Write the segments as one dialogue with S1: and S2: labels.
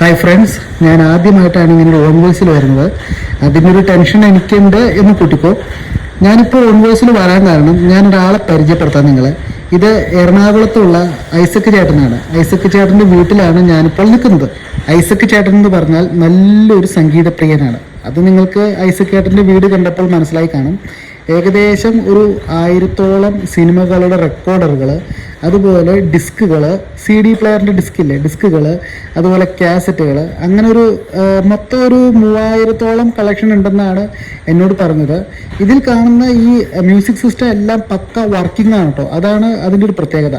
S1: Hi friends ഞാൻ ആദ്യമായിട്ടാണ് ഇങ്ങനെ ഓൺ വോയിസിൽ വരുന്നത്. അതിന്റെ ഒരു ടെൻഷൻ എനിക്കുണ്ട് എന്ന് കൂട്ടിക്കോ. ഞാനിപ്പോൾ ഓൺ വോയിസിൽ വരാൻ കാരണം ഞാൻ ഒരാളെ പരിചയപ്പെടുത്താം നിങ്ങളെ. ഇത് എറണാകുളത്തുള്ള ഐസക് ചേട്ടനാണ്. ഐസക് ചേട്ടന്റെ വീട്ടിലാണ് ഞാനിപ്പോൾ നിൽക്കുന്നത്. ഐസക് ചേട്ടൻ എന്ന് പറഞ്ഞാൽ നല്ലൊരു സംഗീത പ്രിയനാണ് അത് നിങ്ങൾക്ക് ഐസക് ചേട്ടന്റെ വീട് കണ്ടപ്പോൾ മനസ്സിലായി കാണും. ഏകദേശം ഒരു ആയിരത്തോളം സിനിമകളുടെ റെക്കോർഡറുകൾ അതുപോലെ ഡിസ്കുകൾ സി ഡി പ്ലെയറിന്റെ ഡിസ്കില്ലേ? ഡിസ്കുകൾ അതുപോലെ കാസറ്റുകൾ അങ്ങനെ ഒരു മൊത്തം ഒരു മൂവായിരത്തോളം കളക്ഷൻ ഉണ്ടെന്നാണ് എന്നോട് പറഞ്ഞത്. ഇതിൽ കാണുന്ന ഈ മ്യൂസിക് സിസ്റ്റം എല്ലാം പക്ക വർക്കിംഗ് ആണ് കേട്ടോ അതാണ് അതിന്റെ ഒരു പ്രത്യേകത.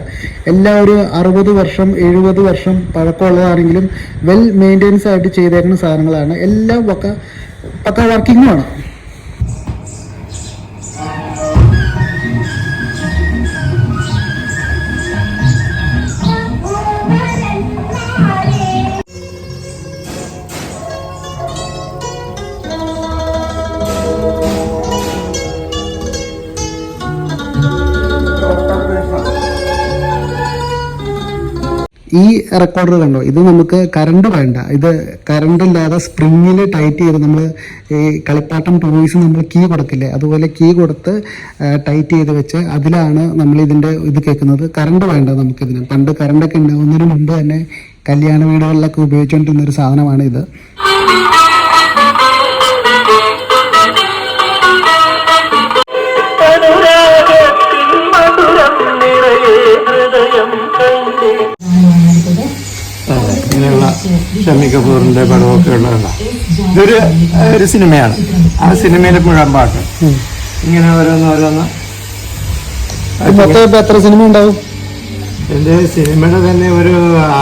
S1: എല്ലാം ഒരു അറുപത് വർഷം എഴുപത് വർഷം പഴക്കമുള്ളതാണെങ്കിലും വെൽ മെയിന്റെനൻസ് ആയിട്ട് ചെയ്തേക്കുന്ന സാധനങ്ങളാണ്. എല്ലാം പക്ക പക്ക വർക്കിങ്ങുമാണ് ഈ റെക്കോർഡർ കണ്ടോ? ഇത് നമുക്ക് കറണ്ട് വേണ്ട. ഇത് കറണ്ട് ഇല്ലാതെ സ്പ്രിങ്ങിൽ ടൈറ്റ് ചെയ്ത് നമ്മൾ ഈ കളിപ്പാട്ടം ടോയ്സ് നമ്മൾ കീ കൊടുക്കില്ലേ? അതുപോലെ കീ കൊടുത്ത് ടൈറ്റ് ചെയ്ത് വെച്ച് അതിലാണ് നമ്മൾ ഇതിന്റെ ഇത് കേൾക്കുന്നത്. കറണ്ട് വേണ്ട നമുക്കിതിന്. പണ്ട് കറണ്ടൊക്കെ ഉണ്ടാവുന്നതിന് മുമ്പ് തന്നെ കല്യാണ വീടുകളിലൊക്കെ ഉപയോഗിച്ചുകൊണ്ടിരുന്ന ഒരു സാധനമാണ് ഇത്
S2: ഷമി കപൂറിന്റെ പടമൊക്കെ ഉള്ളതല്ല ഇതൊരു ഒരു സിനിമയാണ്. ആ സിനിമയിലെ മുഴുവൻ പാട്ട്. ഇങ്ങനെ ഓരോന്ന് ഓരോന്ന്.
S1: മൊത്തം എത്ര സിനിമ ഉണ്ടാവും?
S2: എന്റെ സിനിമയുടെ തന്നെ ഒരു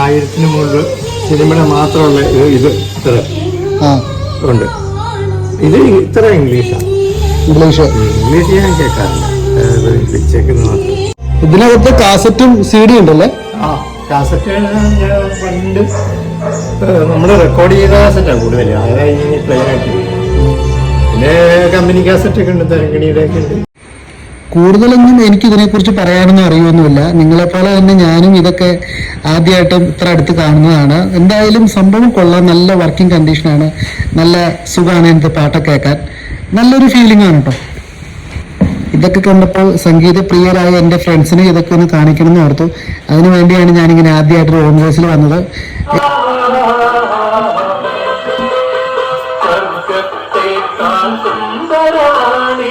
S2: ആയിരത്തിന് മുകളിൽ സിനിമയുടെ മാത്രമുള്ള ഇത് ഇത് ഇത്ര ഉണ്ട്. ഇത് ഇത്ര ഇംഗ്ലീഷാണ്
S1: ഇംഗ്ലീഷ്.
S2: ഇംഗ്ലീഷ് ഞാൻ കേൾക്കാറില്ല.
S1: ഇതിനകത്ത് കാസറ്റും സി ഡി ഉണ്ടല്ലേ?
S2: ആ. കാസറ്റ് ഞാൻ പണ്ട് നമ്മൾ റെക്കോർഡ് ചെയ്ത കാസറ്റാണ് കൂടുതൽ അതായത് ഈ പ്ലെയിൻ ആയിട്ട് പിന്നെ കമ്പനി കാസറ്റ് ഒക്കെ ഉണ്ട് തരങ്കണിയുടെ ഒക്കെ ഉണ്ട്.
S1: കൂടുതലൊന്നും എനിക്ക് ഇതിനെക്കുറിച്ച് പറയാനൊന്നും അറിയുമൊന്നുമില്ല നിങ്ങളെപ്പോലെ തന്നെ ഞാനും ഇതൊക്കെ ആദ്യമായിട്ടും ഇത്ര അടുത്ത് കാണുന്നതാണ്. എന്തായാലും സംഭവം കൊള്ളാം. നല്ല വർക്കിംഗ് കണ്ടീഷനാണ് നല്ല സുഖമാണ് എനിക്ക് പാട്ടൊക്കെ കേൾക്കാൻ. നല്ലൊരു ഫീലിംഗ് ആണ് കേട്ടോ ഇതൊക്കെ കണ്ടപ്പോൾ സംഗീത പ്രിയരായ എന്റെ ഫ്രണ്ട്സിനെ ഇതൊക്കെ ഒന്ന് കാണിക്കണം എന്ന് ഓർത്തു. അതിനുവേണ്ടിയാണ് ഞാനിങ്ങനെ ആദ്യമായിട്ട് ഓൺ വോയിസിൽ വന്നത്.
S3: സുന്ദരാണി